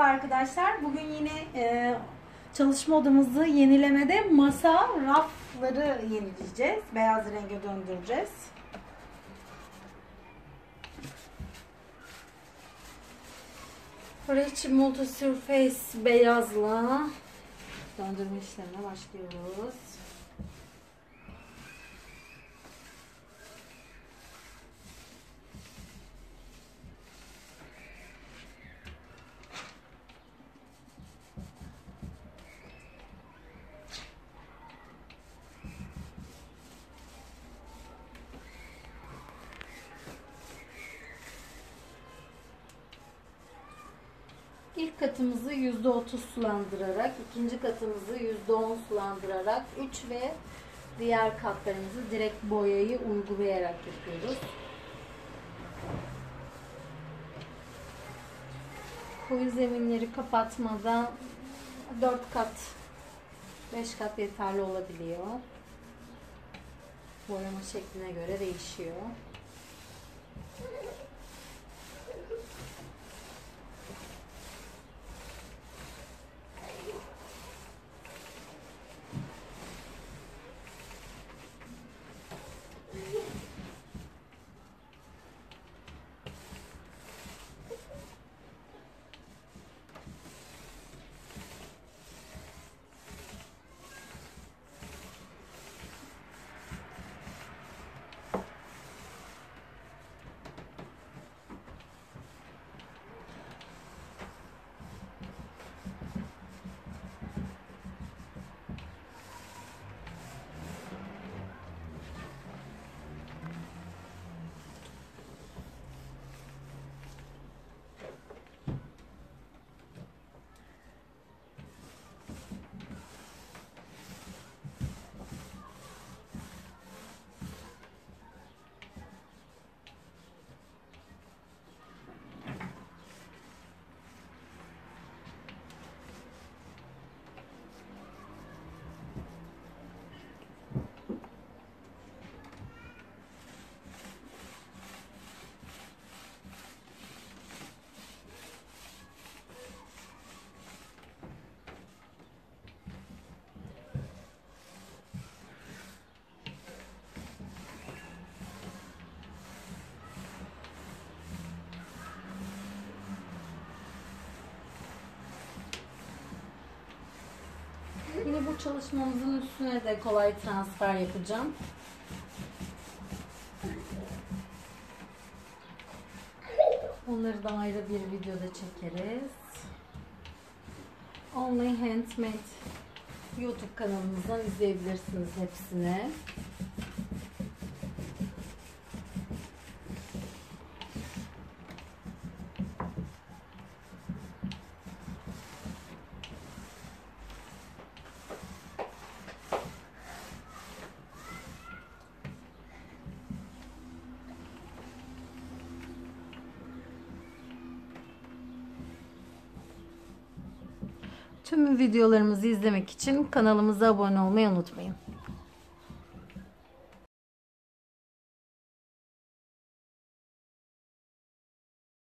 arkadaşlar. Bugün yine e, çalışma odamızı yenilemede masa, rafları yenileyeceğiz. Beyaz renge döndüreceğiz. Rich Multi Surface beyazla döndürme işlemine başlıyoruz. İlk katımızı %30 sulandırarak, ikinci katımızı %10 sulandırarak, 3 ve diğer katlarımızı direkt boyayı uygulayarak yapıyoruz. Koyu zeminleri kapatmadan 4 kat, 5 kat yeterli olabiliyor. Boyama şekline göre değişiyor. Bu çalışmamızın üstüne de kolay transfer yapacağım. Onları da ayrı bir videoda çekeriz. Only Handmade YouTube kanalımızdan izleyebilirsiniz hepsini. Tüm videolarımızı izlemek için kanalımıza abone olmayı unutmayın.